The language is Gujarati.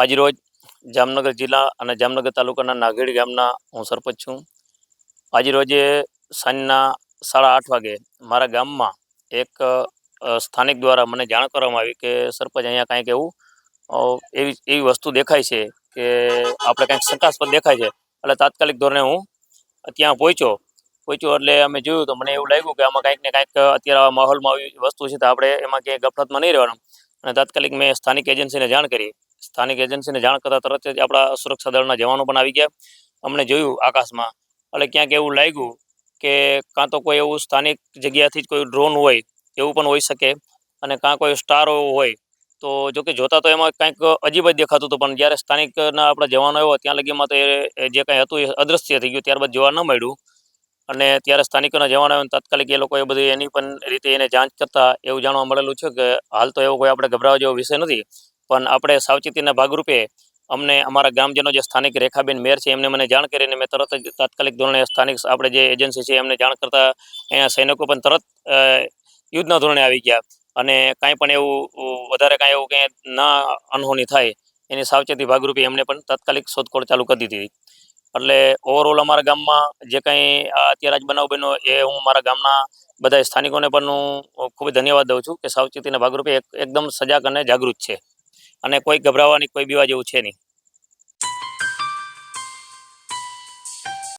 આજરોજ જામનગર જિલ્લા અને જામનગર તાલુકાના નાગેડી ગામના હું સરપંચ છું. આજરોજે સાંજના સાડા આઠ વાગે મારા ગામમાં એક સ્થાનિક દ્વારા મને જાણ કરવામાં આવી કે સરપંચ અહીંયા કાંઈક એવું એવી એવી વસ્તુ દેખાય છે કે આપણે કાંઈક શંકાસ્પદ દેખાય છે. એટલે તાત્કાલિક ધોરણે હું ત્યાં પહોંચ્યો. પહોંચ્યો એટલે અમે જોયું તો મને એવું લાગ્યું કે આમાં કાંઈક ને કાંઈક અત્યારે માહોલમાં આવી વસ્તુ છે તો આપણે એમાં ક્યાંય ગફલતમાં નહીં રહેવાનું. અને તાત્કાલિક મેં સ્થાનિક એજન્સીને જાણ કરી. સ્થાનિક એજન્સીને જાણ કરતાં તરત જ આપણા સુરક્ષા દળના જવાનો પણ આવી ગયા. અમને જોયું આકાશમાં. એટલે ક્યાંક એવું લાગ્યું કે કાં તો કોઈ એવું સ્થાનિક જગ્યાથી જ કોઈ ડ્રોન હોય, એવું પણ હોઈ શકે. અને કાં કોઈ સ્ટાર હોય. તો જો કે જોતા તો એમાં કંઈક અજીબ જ દેખાતું હતું, પણ જ્યારે સ્થાનિકના આપણા જવાનો આવ્યો, ત્યાં લગીમાં તો એ જે કાંઈ હતું એ અદૃશ્ય થઈ ગયું, ત્યારબાદ જોવા ન મળ્યું. અને ત્યારે સ્થાનિકોના જવાનો આવ્યો તાત્કાલિક એ લોકોએ બધી એની પણ રીતે એને જાંચ કરતા એવું જાણવા મળેલું છે કે હાલ તો એવો કોઈ આપણે ગભરાવા જેવો વિષય નથી. પણ આપણે સાવચેતીના ભાગરૂપે અમને અમારા ગ્રામજનો જે સ્થાનિક રેખાબેન મેર છે, એમને મને જાણ કરીને મેં તરત જ તાત્કાલિક ધોરણે સ્થાનિક આપણે જે એજન્સી છે, એમને જાણ કરતાં અહીંયા સૈનિકો પણ તરત યુદ્ધના ધોરણે આવી ગયા. અને કાંઈ પણ એવું વધારે કાંઈ એવું કંઈ ના અનહોની થાય, એની સાવચેતી ભાગરૂપે એમને પણ તાત્કાલિક શોધખોળ ચાલુ કરી દીધી એટલે ઓવરઓલ અમારા ગામમાં જે કંઈ અત્યારે જ બનાવ બન્યો એ હું મારા ગામના બધા સ્થાનિકોને પણ હું ખૂબ ધન્યવાદ દઉં છું કે સાવચેતીના ભાગરૂપે એકદમ સજાગ અને જાગૃત છે. અને કોઈ ગભરાવાની કોઈ બીવા જેવું છે નહીં.